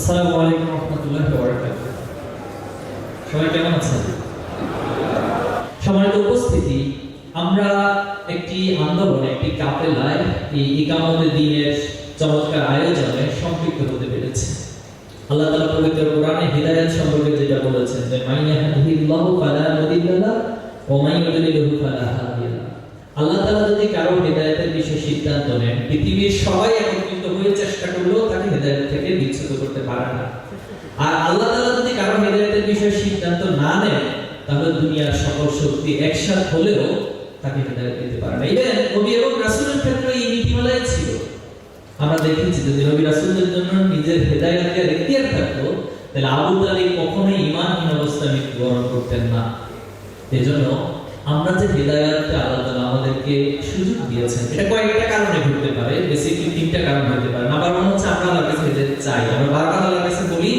আসসালামু আলাইকুম রহমতুল্লাহ সবাই কেমন আছেন? সম্মানিত উপস্থিতি, আমরা একটি আন্দোলন, একটি কাফেলায় এই ইকামতে দিনের চমৎকার আয়োজনে সম্পৃক্ত হতে পেরেছি। আল্লাহ তাআলা পবিত্র কোরআনে হিদায়াত সম্পর্কে যেটা বলেছেন যে মাইয়াহদিল্লাহু ফালা মুদিল্লা লাহু ওয়া মান ফালা হাদিয়া। আল্লাহ তাআলা যদি কারও হেদায়েতের বিষয়ে সিদ্ধান্ত নেন, পৃথিবীর সবাই একত্রিত হয়ে চেষ্টা করলেও তাকে হেদায়েত থেকে বিচ্যুত করতে পারে না। আর আল্লাহ তাআলা যদি কারও হেদায়েতের বিষয়ে সিদ্ধান্ত না নেন, তাহলে দুনিয়ার সকল শক্তি একসাথ হলেও তাকে হেদায়েত দিতে পারে না। ইভেন নবী এবং রাসূলের ক্ষেত্রে এই নীতিমালায় ছিল। আমরা দেখেছি যদি নবী রাসূলের জন্য নিজের হেদায়েতের ইখতিয়ার থাকতো, তাহলে আবু তালিব কখনোই ঈমানহীন অবস্থায় মৃত্যুবরণ করতেন না। এজন্য আমরা যে হেদায়াতটা আল্লাহ তাআলা আমাদেরকে সুযোগ দিয়েছেন, এটা কয়েকটা কারণে ঘটতে পারে বেসিক্যালি তিনটা কারণ হতে পারে। নাম্বার ওয়ান হচ্ছে আমরা আল্লাহর কাছে হেদায়েত চাই। আমরা বারবার আল্লাহর কাছে বলি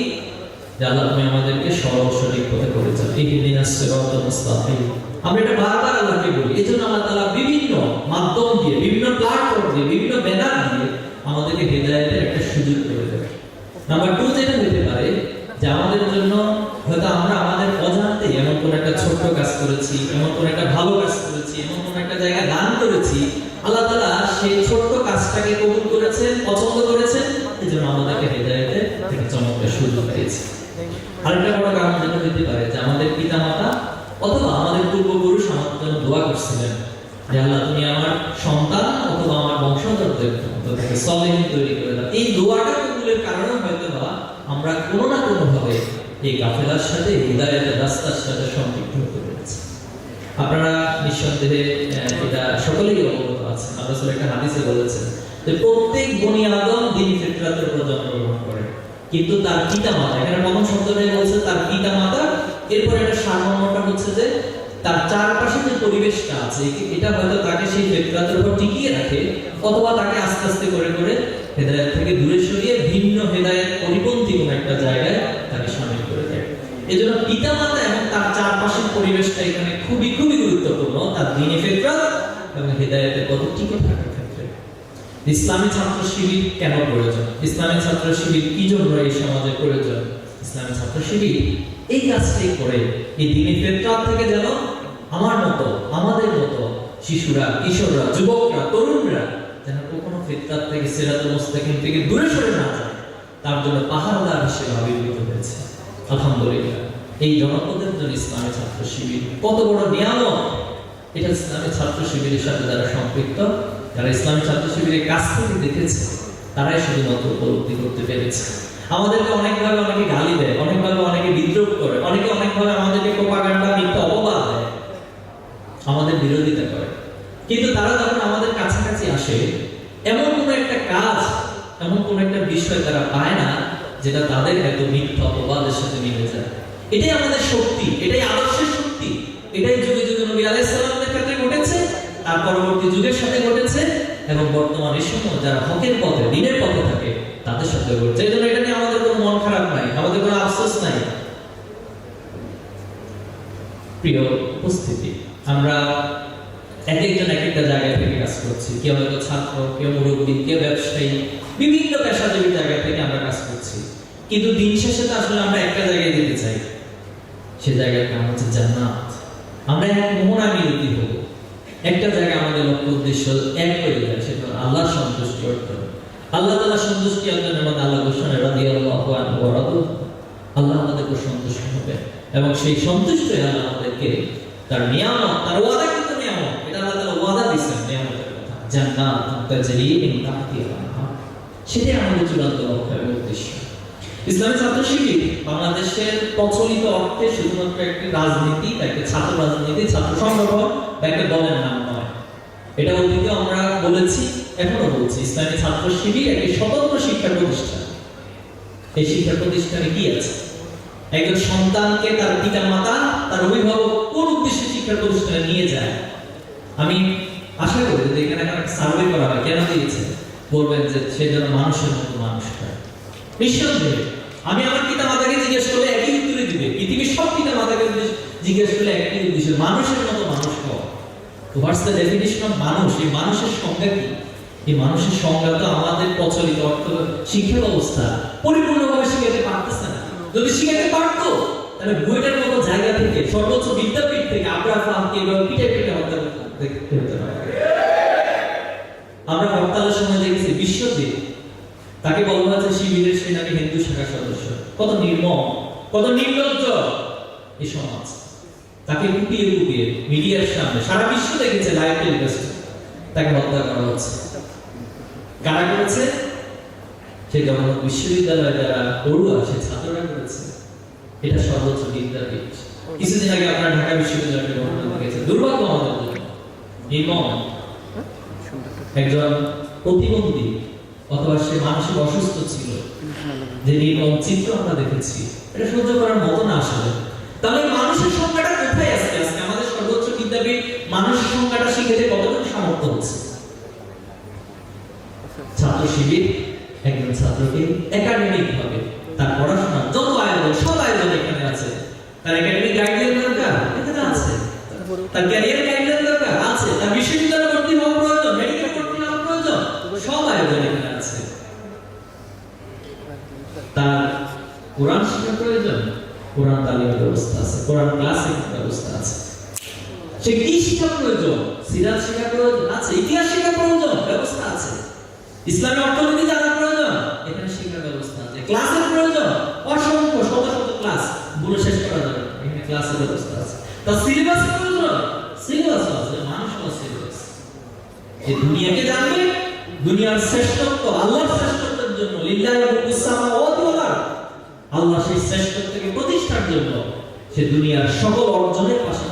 যে, আল্লাহ, তুমি আমাদেরকে সরল, সঠিক পথে করে যাও। ইহদিনাস সিরাতাল মুস্তাকিম। আমরা এটা বারবার আল্লাহকে বলি। এজন্য আল্লাহ তাআলা বিভিন্ন মাধ্যম দিয়ে, বিভিন্ন প্ল্যাটফর্ম দিয়ে, বিভিন্ন ব্যানার দিয়ে আমাদেরকে হেদায়েতের একটা সুযোগ করে দেবে নাম্বার টু যেটা হতে পারে যে আমাদের জন্য হয়তো আমরা আমাদের অজান্তে এমন কোন একটা ছোট্ট কাজ করেছি এমন কোন একটা ভালো কাজ করেছি এমন কোন একটা জায়গা দান করেছি আল্লাহ তাআলা সেই ছোট্ট কাজটাকে কবুল করেছেন পছন্দ করেছেন এই জন্য আমাদেরকে হেদায়েতের একটা চমৎকার সুযোগ দিয়েছে আরেকটা বড় কারণ যেটা হতে পারে যে আমাদের পিতা মাতা অথবা আমাদের পূর্বপুরুষ আমাদের জন্য দোয়া করছিলেন যে আল্লাহ তুমি আমার সন্তান অথবা আমার বংশধরদের মধ্যে থেকে সলিহিন তৈরি করে দাও এই দোয়াটা কবুলের কারণে হয়তো বা আমরা কোনো না কোনো ভাবে এই কাফেলার সাথে হৃদায়তের রাস্তার সাথে সম্পৃক্ত হতে পেরেছি আপনারা নিঃসন্দেহে আহ, এটা সকলেই অবগত আছেন আল্লাহ রাসূল একটা হাদিসে বলেছেন যে প্রত্যেক বনি আদম দিনী ফিতরাতের উপর জন্মগ্রহণ করে কিন্তু তার পিতা মাতা এখানে প্রথম শব্দটাই বলছে তার পিতা মাতা এরপর একটা সারমর্মটা হচ্ছে যে তার চারপাশে যে পরিবেশটা আছে, এটা হয়তো তাকে সেই ফিতরাতের উপর টিকিয়ে রাখে, অথবা তাকে আস্তে আস্তে করে করে হেদায়েত থেকে দূরে সরিয়ে ভিন্ন হেদায়েত পরিপন্থী কোনো একটা জায়গায় তাকে শামিল করে দেয়। এজন্য পিতামাতা এবং তার চারপাশের পরিবেশটা এখানে খুবই খুবই গুরুত্বপূর্ণ। তার দিনে ফেতরাত এবং হেদায়েতের পথে টিকে ক্ষেত্রে ইসলামী ছাত্র শিবির কেন প্রয়োজন? ইসলামী ছাত্র শিবির কি জন্য এই সমাজে প্রয়োজন? ইসলামী ছাত্র শিবির এই কাজটাই করে এই দিনে ফেতরাত থেকে যেন আমার মতো, আমাদের মতো শিশুরা, কিশোররা, যুবকরা, তরুণরা যেন কখনো ফিতরাত থেকে সিরাতুল মুস্তাকিম থেকে দূরে সরে না যায়, তার জন্য পাহাড়দার হিসেবে আবির্ভূত হয়েছে। আলহামদুলিল্লাহ, এই জনপদের জন্য ইসলামী ছাত্র শিবির কত বড় নিয়ামক এটা ইসলামী ছাত্র শিবিরের সাথে যারা সম্পৃক্ত যারা ইসলামী ছাত্র শিবিরের কাছ থেকে দেখেছে, তারাই শুধুমাত্র উপলব্ধি করতে পেরেছে। আমাদেরকে অনেকভাবে অনেকে গালি দেয়, অনেকভাবে অনেকে বিদ্রোহ করে, অনেকে অনেকভাবে আমাদেরকে প্রোপাগান্ডা মিথ্যা অপবাদ দেয়, আমাদের বিরোধিতা করে। কিন্তু তারা যখন আমাদের কাছাকাছি আসে, এমন কোন একটা কাজ, এমন কোন একটা বিষয় তারা পায় না, যেটা তাদের এত মিথ্যা অপবাদের সাথে মিলে যায়। এটাই আমাদের শক্তি, এটাই আদর্শের শক্তি, এটাই যুগে যুগে নবী আলাইহিস সালামের ক্ষেত্রে তার পরবর্তী যুগের সাথে ঘটেছে এবং বর্তমান এই সময় যারা হকের পথে দিনের পথে থাকে, তাদের সাথে ঘটছে। এই জন্য এটা নিয়ে আমাদের কোনো মন খারাপ নাই, আমাদের কোনো আফসোস নাই। প্রিয় উপস্থিতি, আমরা এক একজন এক একটা জায়গা থেকে কাজ করছি। কেউ হয়তো ছাত্র, কেউ মুরব্বী, কেউ ব্যবসায়ী, বিভিন্ন পেশাজীবী জায়গা থেকে আমরা কাজ করছি। কিন্তু দিন শেষে তো আসলে আমরা একটা জায়গায় যেতে চাই। সে জায়গার নাম হচ্ছে জান্নাত। আমরা এক মোহনা মিলতি হব। একটা জায়গায় আমাদের লক্ষ্য উদ্দেশ্য এক হয়ে যায় সেটা হলো আল্লাহর সন্তুষ্টি অর্জন আল্লাহ তাআলা সন্তুষ্টি অর্জনের মধ্যে আল্লাহ ঘোষণা ওয়া রাদু। আল্লাহ আমাদেরকে সন্তুষ্ট হবে এবং সেই সন্তুষ্ট আল্লাহ আমাদেরকে তার নিয়ামত, তার ওয়াদা কিন্তু নিয়ামত, এটা আল্লাহ তাআলা ওয়াদা দিয়েছেন নিয়ামতের কথা। জান্নাত তাজরি আল-আনহার। সেটাই আমাদের চূড়ান্ত লক্ষ্য এবং উদ্দেশ্য। ইসলামী ছাত্র শিবির বাংলাদেশের প্রচলিত অর্থে শুধুমাত্র একটি রাজনীতি, একটি ছাত্র রাজনীতি, ছাত্র সংগঠন বা একটা দলের নাম নয় এটা অতীতে আমরা বলেছি, এখনও বলছি, ইসলামী ছাত্র শিবির একটি স্বতন্ত্র শিক্ষা প্রতিষ্ঠান। এই শিক্ষা প্রতিষ্ঠানে কি আছে? একজন সন্তানকে তার পিতা মাতা তার অভিভাবক কোন উদ্দেশ্যে শিক্ষা প্রতিষ্ঠানে নিয়ে যায়? আমি আশা করি যে এখানে একটা সার্ভে করা হয়, কেন দিয়েছে? বলবেন যে সে যেন মানুষের মতো মানুষ হয়। নিঃসন্দেহে আমি আমার পিতা মাতাকে জিজ্ঞেস করলে একই উত্তরে দিবে। পৃথিবীর সব পিতা মাতাকে জিজ্ঞেস- করলে একই উদ্দেশ্য, মানুষের মতো মানুষ দ্য ডেফিনিশন অফ মানুষ? এই মানুষের সংজ্ঞা কি? এই মানুষের সংজ্ঞা তো আমাদের প্রচলিত অর্থ শিক্ষা ব্যবস্থা পরিপূর্ণভাবে শিখাতে যদি শিখাতে পারতো, তাহলে মতো জায়গা থেকে, সর্বোচ্চ বিদ্যাপীঠ থেকে আমরা ফাহামকে এভাবে পিঠে পিঠে আমরা হরতালের সময় দেখেছি, বিশ্বজিৎ তাকে বলা হয়েছে শিবিরের সে নাকি হিন্দু শাখার সদস্য। কত নির্মম, কত নির্লজ্জ এই সমাজ। তাকে কুপিয়ে কুপিয়ে মিডিয়ার সামনে সারা বিশ্ব দেখেছে লাইভ টেলিকাস্ট তাকে হত্যা করা হচ্ছে। কারা করেছে? সে জগন্নাথ বিশ্ববিদ্যালয়ে যারা পড়ুয়া, সে ছাত্ররা করেছে। এটা সর্বোচ্চ বিদ্যাপীঠ কিছুদিন আগে আপনারা ঢাকা বিশ্ববিদ্যালয়ের ঘটনা দেখেছেন দুর্ভাগ্য আমাদের জন্য নির্মম। একজন প্রতিবন্ধী। অথবা সে মানসিক অসুস্থ ছিল। যে নির্মম চিত্র আমরা দেখেছি, এটা সহ্য করার মতো না আসলে। তাহলে মানুষের সংখ্যাটা কোথায় আসছে আজকে আমাদের সর্বোচ্চ বিদ্যাপীঠ মানুষের সংখ্যাটা শিখেছে কতটুকু সামর্থ্য হচ্ছে? ছাত্র শিবির একজন ছাত্রকে একাডেমিক ভাবে তার পড়াশোনা, যত আয়োজন, সব আয়োজন এখানে আছে। তার একাডেমিক গাইডলাইন দরকার? এখানে আছে। তার ক্যারিয়ার গাইডলাইন দরকার? আছে। তার বিশ্ববিদ্যালয় ভর্তি হওয়া প্রয়োজন মেডিকেল ভর্তি হওয়া প্রয়োজন সব আয়োজন এখানে আছে তার কোরআন শেখার প্রয়োজন কোরআন তালিমের ব্যবস্থা আছে কোরআন ক্লাসের ব্যবস্থা আছে সে কি শিক্ষা প্রয়োজন? সিরাত শিক্ষা প্রয়োজন? আছে, ইতিহাস শিক্ষা প্রয়োজন, ব্যবস্থা আছে। ইসলামী অর্থনীতি জানা প্রয়োজন, এখানে শেখার ব্যবস্থা আছে। ক্লাসের প্রয়োজন, অসংখ্য, শত শত ক্লাস বলে শেষ করা যাবে এখানে ক্লাসের ব্যবস্থা আছে। তা সিলেবাস প্রয়োজন? সিলেবাস আছে মানুষ সিলেবাস যে দুনিয়াকে জানবে, দুনিয়ার শ্রেষ্ঠত্ব, আল্লাহর শ্রেষ্ঠত্বের জন্য, লিল্লাহি মুলকুস সামাওয়াতি ওয়াল আল্লাহ সেই শ্রেষ্ঠত্বকে প্রতিষ্ঠার জন্য, সে দুনিয়ার সকল অর্জনের পাশাপাশি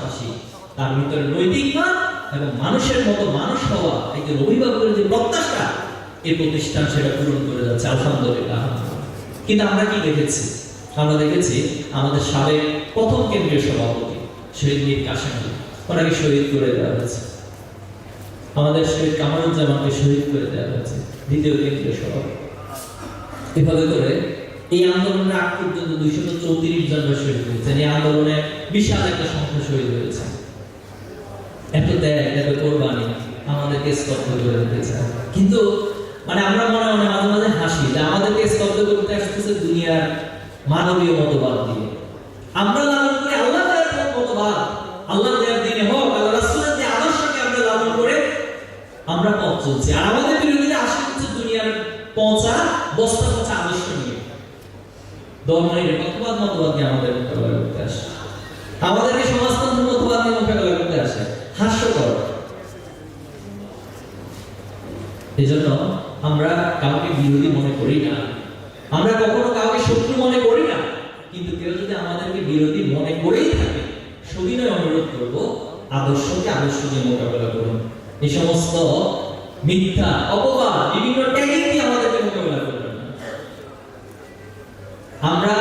তার ভিতরে নৈতিক মান এবং মানুষের মতো মানুষ হওয়া একজন অভিভাবকের যে প্রত্যাশা, এই প্রতিষ্ঠান সেটা পূরণ করে যাচ্ছে, আলহামদুলিল্লাহ। কিন্তু আমরা কি দেখেছি? আমরা দেখেছি আমাদের সাবেক প্রথম কেন্দ্রীয় সভাপতি, শহীদ মীর কাশেম ওনাকে শহীদ করে দেওয়া হয়েছে। আমাদের শহীদ কামারুজ্জামানকে শহীদ করে দেওয়া হয়েছে, দ্বিতীয় কেন্দ্রীয় সভাপতি। এভাবে করে এই আন্দোলনের আগ পর্যন্ত দুইশত চৌত্রিশ জন শহীদ হয়েছেন। এই আন্দোলনে বিশাল একটা সংখ্যা শহীদ হয়েছে এত ত্যাগ এত কোরবানি। আমাদেরকে স্তব্ধ করে দিতে চায় কিন্তু মানে আমরা মনে মনে মাঝে মাঝে হাসি, যে আমাদেরকে স্তব্ধ করতে আসতেছে দুনিয়ার মানবীয় মতবাদ দিয়ে। আমরা লালন করি আল্লাহ মতবাদ আল্লাহ দেয়ার দিনে হোক আল্লাহ রাসূলের যে আদর্শকে আমরা লালন করে আমরা পথ চলছি। আর আমাদের বিরোধীরা হচ্ছে দুনিয়ার পচা বস্তা পচা আদর্শ নিয়ে। ধর্মের মতবাদ মতবাদ নিয়ে আমাদের করতে আসে। আমাদেরকে সমাজতন্ত্র মতবাদ নিয়ে মোকাবেলা করতে আসে হাস্যকর এই জন্য আমরা কাউকে বিরোধী মনে করি না। আমরা কখনো কাউকে শত্রু মনে করি না। কিন্তু কেউ যদি আমাদেরকে বিরোধী মনে করেই থাকে সবিনয় অনুরোধ করব আদর্শকে আদর্শ দিয়ে মোকাবেলা করুন। এই সমস্ত মিথ্যা, অপবাদ, বিভিন্ন ট্যাগিং দিয়ে আমাদেরকে মোকাবেলা করবেন আমরা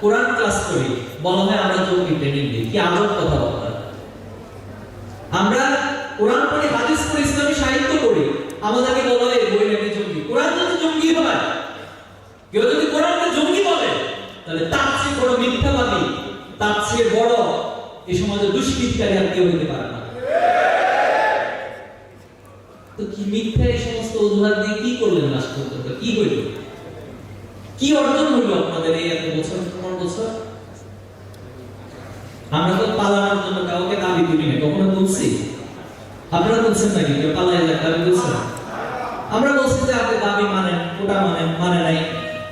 কোরআন ক্লাস করি, বলা হয় আমরা জঙ্গি ট্রেনিং দিই। কি আজব কথা বলা আমরা কোরআন পড়ি হাদিস পড়ি ইসলামী সাহিত্য পড়ি আমাদেরকে বলা হয় বই নাকি জঙ্গি। কোরআন যদি জঙ্গি হয়, কেউ যদি কোরআনকে জঙ্গি বলে, তাহলে তার চেয়ে বড় মিথ্যাবাদী, তার চেয়ে বড় এই সমাজে দুষ্কৃতিকারী আর কেউ হইতে পারে না। তো কি মিথ্যা এই সমস্ত অজুহাত দিয়ে কি করলেন পর্যন্ত কি হইল? কি অর্জন হইল আপনাদের এই এত বছর পর বছর? আমরা তো পালানোর জন্য কাউকে দাবি তুলি না কখনো তুলছি আপনারা তুলছেন নাকি? কেউ পালাই যাক দাবি আমরা বলছি যে আপনি দাবি মানেন ওটা মানেন মানে নাই।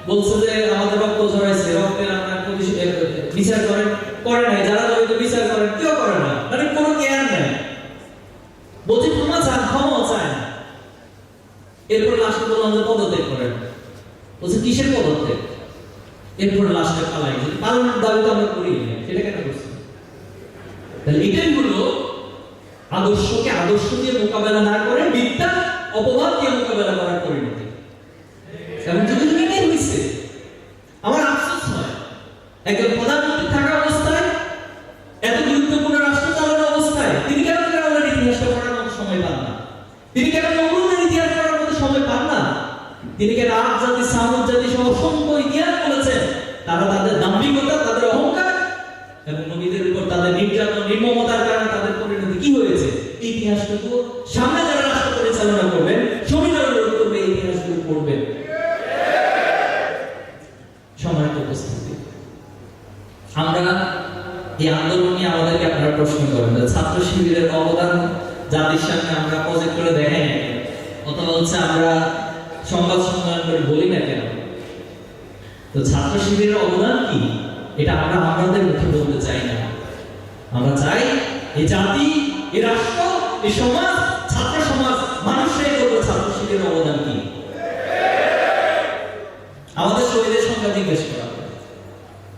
বলছে যে আমাদের রক্ত ঝরাইছে, রক্তের আপনার বিচার করেন, করে নাই। যারা জড়িত বিচার করেন, কেউ করে না। মানে কোনো জ্ঞান নাই। বলছি ক্ষমা চান ক্ষমা চায়। না এরপর লাস্টে বললাম যে পদত্যাগ করেন। বলছে, কিসের পদত্যাগ? এরপর লাস্টে পালাই। পালানোর দাবি তো আমরা করি না সেটা কেন করছি তাহলে এটাই হলো আদর্শকে আদর্শ দিয়ে মোকাবেলা না করে মিথ্যা অপবাদ দিয়ে মোকাবেলা করার পরিণতি। এবং যদি এটাই হয়েছে আমার আফসোস হয়, একজন প্রধানমন্ত্রী থাকা অবস্থায়, এত গুরুত্বপূর্ণ রাষ্ট্র চালানো অবস্থায় তিনি কেন ফেরাউনের ইতিহাসটা পড়ার মতো সময় পান না? তিনি কেন নমরুদের ইতিহাস পড়ার মতো সময় পান না? তিনি কেন আট জাতি সামুদ জাতি সহ অসংখ্য ইতিহাস বলেছেন, তারা তাদের দাম্ভিকতা, তাদের অহংকার এবং নবীদের উপর তাদের নির্যাতন, নির্মমতার কারণে তাদের পরিণতি কি হয়েছে? ইতিহাসটুকু সামনে পরিচালনা করবেন করবে পড়বেন। উপস্থিতি, আমরা এই আমাদেরকে আপনারা প্রশ্ন করেন ছাত্র শিবিরের অবদান জাতির সামনে আমরা প্রজেক্ট করে দেখাই না অথবা হচ্ছে আমরা সংবাদ সম্মেলন করে বলি না কেন? তো ছাত্র শিবিরের অবদান কি? এটা আমরা আমাদের মুখে বলতে চাই না। আমরা চাই এই জাতি, এই রাষ্ট্র, এই সমাজ ছাত্র সমাজ মানুষরাই বলবে ছাত্র শিবিরের অবদান কি আমাদের শহীদের সংখ্যা জিজ্ঞেস করা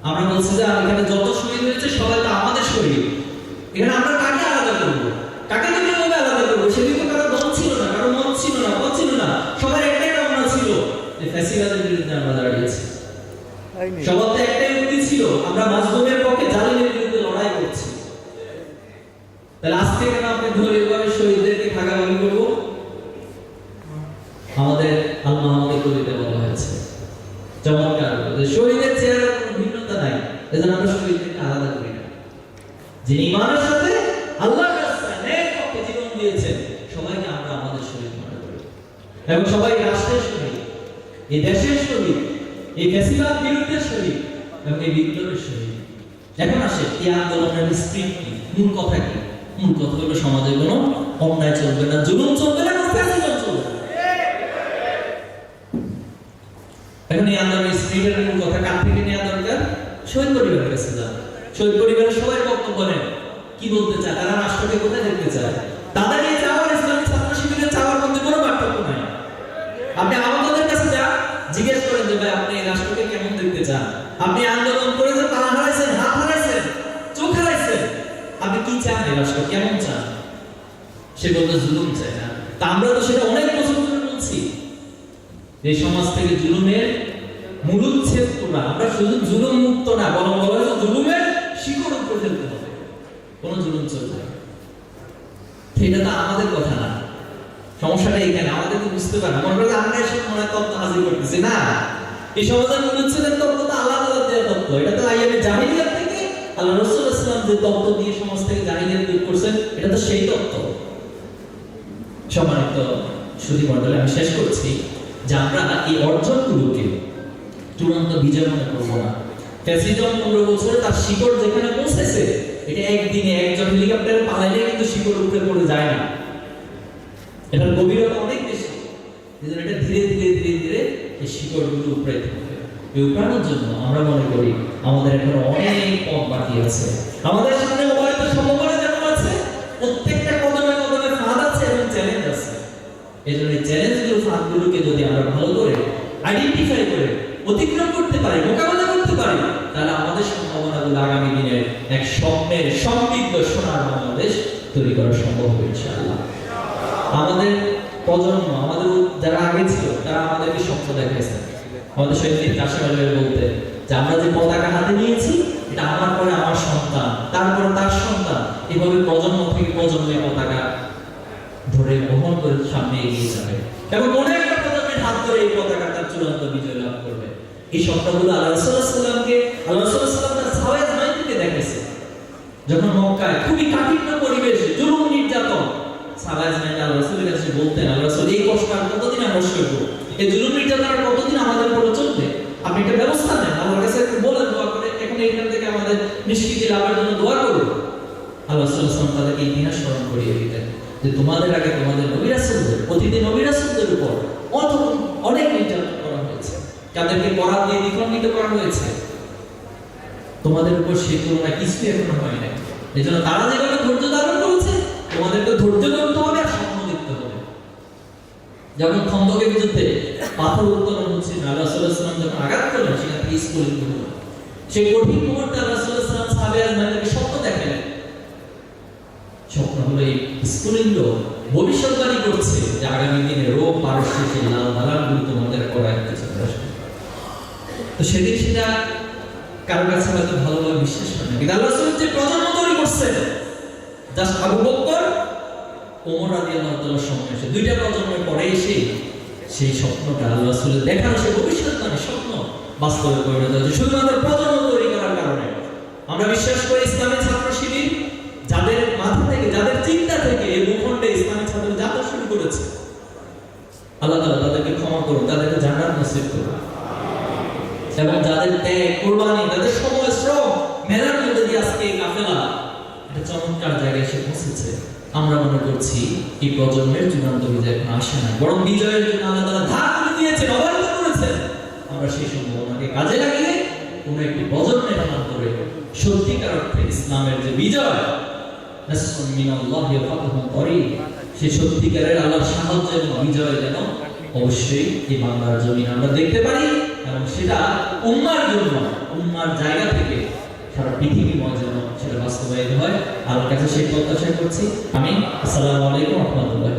আমরা বলছি যে এখানে যত শহীদ হয়েছে সবাই তো আমাদের শহীদ। এখানে আমরা কাকে আলাদা করব? কাকে ভাবে আলাদা করব? সেদিন তো কারও দল ছিল না কারও মত ছিল না পথ ছিল না। সবার একটাই কামনা ছিল। যে ফ্যাসিবাদের বিরুদ্ধে আমরা দাঁড়িয়েছি। সবার তো একটাই উক্তি ছিল আমরা মাজলুমের পক্ষে জালিমের বিরুদ্ধে লড়াই করছি। তাহলে ধরে এভাবে শহীদদেরকে ভাগাভাগি করব? আমাদের আল্লাহ আমাদের কবিতে বলা হয়েছে চমৎকার যে শহীদের চেহারা কোনো ভিন্নতা নাই এজন্য আমরা শহীদদেরকে আলাদা করি না। যিনি ইমানের সাথে আল্লাহর রাস্তায় জীবন দিয়েছেন, সবাইকে আমরা আমাদের শহীদ মনে করি। এবং সবাই রাষ্ট্রের শহীদ এই দেশের শহীদ এই ফ্যাসিবাদ বিরুদ্ধের শহীদ এবং এই বিপ্লবের শহীদ এখন আসে, এই আন্দোলনের স্ক্রিপ্ট কি? মূল কথা কি? মূল কথা হলো সমাজে কোনো অন্যায় চলবে না, জুলুম চলবে না চলবে এখন এই আন্দোলনের স্ক্রিপ্টের মূল কথা কার থেকে নেওয়া শহীদ পরিবারের কাছে যান। শহীদ পরিবারের সবাই বক্তব্য নেন, কি বলতে চায়? তারা রাষ্ট্রকে কোথায় দেখতে চায়? তাদের এই চাওয়ার, ইসলামী ছাত্র শিবিরের চাওয়ার মধ্যে কোনো পার্থক্য নাই। আপনি আমাদের কাছে যান, জিজ্ঞেস করেন যে, ভাই, আপনি এই রাষ্ট্রকে কেমন দেখতে চান? আপনি আন্দোলন করে যে পা হারাইছেন, হাত হারাইছেন, চোখ হারাইছেন, আপনি কি চান এই রাষ্ট্র কেমন চান? সে বলতে জুলুম চায় না। তা আমরা তো সেটা অনেক বছর ধরে বলছি। এই সমাজ থেকে জুলুমের মূলচ্ছেদ করা আমরা শুধু জুলুম মুক্ত না, বরং বলা হয়েছে জুলুমের শিকড় উপরে ফেলতে হবে। জুলুম চলবে না। তো আমাদের কথা না। সমস্যাটা তো বুঝতে পারে মনে আমরা এসব মনে তত্ত্ব হাজির করতেছি। না, এই সমাজের তত্ত্ব তো আল্লাহ তাআলা দেওয়া তত্ত্ব। এটা তো আইয়ামে থেকে আল্লাহ রাসূল ইসলাম যে তত্ত্ব দিয়ে সমাজ থেকে দূর করছেন, এটা তো সেই তত্ত্ব। সম্মানিত সুধী মণ্ডলে আমি শেষ করছি যে আমরা এই অর্জনগুলোকে চূড়ান্ত বিজয় মনে করব না। ফ্যাসিজম পনেরো বছরে তার শিকড় যেখানে পৌঁছেছে, এটা একদিনে একজন হেলিকপ্টারে পালাইলে কিন্তু শিকড় উপরে পড়ে যায় না। এটার গভীরতা অনেক বেশি। এটা ধীরে ধীরে ধীরে ধীরে এই শিকড়গুলো উপরে এই জন্য আমরা মনে করি আমাদের এখন অনেক পথ বাকি আছে। আমাদের সামনে অবারিত যেমন আছে, প্রত্যেকটা কদমে কদমে ফাঁদ আছে এবং চ্যালেঞ্জ আছে। এই জন্য চ্যালেঞ্জগুলো ফাঁদগুলোকে যদি আমরা ভালো করে আইডেন্টিফাই করে অতিক্রম করতে পারি, মোকাবেলা করতে পারি, তাহলে আমাদের সম্ভাবনাগুলো আগামী দিনের এক স্বপ্নের সমৃদ্ধ সোনার বাংলাদেশ তৈরি করা সম্ভব হবে, ইনশাআল্লাহ। আমাদের প্রজন্ম, আমাদের যারা আগে ছিল, তারা আমাদেরকে স্বপ্ন দেখাইছে। আমাদের কাশিম আলী বলতে যে, আমরা যে পতাকা হাতে নিয়েছি, এটা আমার পরে আমার সন্তান তারপরে তার সন্তান। এভাবে প্রজন্ম থেকে প্রজন্মে পতাকা ধরে বহন করে সামনে এগিয়ে যাবে। এবং মনে একটা ধরে এই পতাকা তার চূড়ান্ত বিজয় লাভ করবে। এই স্বপ্নগুলো আল্লাহ রাসূলুল্লাহ তার সাহাবায়ে জামাইকে দেখেছে যখন মক্কায় খুবই কাঠিন্য পরিবেশ, জুলুম নির্যাতন সাহাবায়ে জামাই আল্লাহ রাসূলের কাছে বলতেন, আল্লাহ রাসূল, এই কষ্ট আর কতদিন আমরা সইব এই জুলুম নির্যাতন আর কতদিন আমাদের উপরে চলবে? আপনি একটা ব্যবস্থা নেন, আল্লাহর কাছে বলেন দোয়া করে, এখন এইখান থেকে আমাদের নিষ্কৃতি লাভের জন্য দোয়া করুন। আল্লাহ সাল্লাল্লাহু তাদেরকে ইতিহাস স্মরণ করিয়ে দিতেন যে তোমাদের আগে তোমাদের নবী রাসূলদের প্রতিটি নবী রাসূলদের উপর অত অনেক নির্যাতন করা হয়েছে। তাদেরকে পরাত দিয়ে দ্বিখণ্ডিত করা হয়েছে, তোমাদের উপর সেই তুলনা কিছুই এখনও হয় নাই। এই জন্য তারা যেভাবে ধৈর্য ধারণ করেছে, তোমাদেরকে ধৈর্য ধরতে হবে আর দেখতে হবে। যখন খন্দকের বিরুদ্ধে পাথর উত্তোলন হচ্ছে আল্লাহ সাল্লাল্লাহু আলাইহি ওয়াসাল্লাম যখন আঘাত করলেন, সেখান থেকে স্কুলিং সেই কঠিন মুহূর্তে আল্লাহ সাল্লাল্লাহু আলাইহি ওয়াসাল্লাম সাহাবে আজমাইনকে স্বপ্ন দেখালেন স্বপ্ন হলো এই স্ফুলিঙ্গ ভবিষ্যৎবাণী করছে যে আগামী দিনে রোগ পারস্য সেই লাল দালানগুলো তোমাদের চলে আসবে তো সেদিন সেটা কারও কাছে হয়তো ভালোভাবে বিশ্বাস হয় না। কিন্তু আল্লাহ যে প্রজন্ম তৈরি করছেন, জাস্ট আবু বকর ওমর রাদিয়াল্লাহু তাআলার সময় এসে দুইটা প্রজন্মের পরে এসে সেই স্বপ্নটা আল্লাহ রাসূলের দেখানো, সেই ভবিষ্যৎবাণী স্বপ্ন বাস্তবে পরিণত হয়েছে। শুধুমাত্র প্রজন্ম তৈরি করার কারণে। আমরা বিশ্বাস করি ইসলামী ছাত্র শিবির যাদের চিন্তা থেকে এই ভূখণ্ডে ইসলামী ছাত্র যাত্রা শুরু করেছে, আল্লাহ তাআলা তাদেরকে ক্ষমা করুন, তাদেরকে জান্নাত নসিব করুন। এবং যাদের ত্যাগ, কোরবানি তাদের সময়, শ্রম মেলার মধ্যে দিয়ে আজকে এই কাফেলা, একটা চমৎকার জায়গায় এসে পৌঁছেছে। আমরা মনে করছি এই প্রজন্মের চূড়ান্ত বিজয় এখন আসে না বরং বিজয়ের জন্য আল্লাহ তারা ধার করে দিয়েছেন অবহেলিত করেছেন। আমরা সেই সম্ভাবনাকে কাজে লাগিয়ে কোন একটি প্রজন্মের অন্তরে সত্যিকার অর্থে ইসলামের যে বিজয় সেই সত্যিকারের আল্লাহর সাহায্য এবং বিজয় যেন অবশ্যই এই বাংলার জমিন আমরা দেখতে পারি। কারণ সেটা উম্মার জন্য উম্মার জায়গা থেকে সারা পৃথিবীময় যেন সেটা বাস্তবায়িত হয়। আল্লাহর কাছে সেই প্রত্যাশা করছি। আমি আসসালামু আলাইকুম রহমতুল্লাহ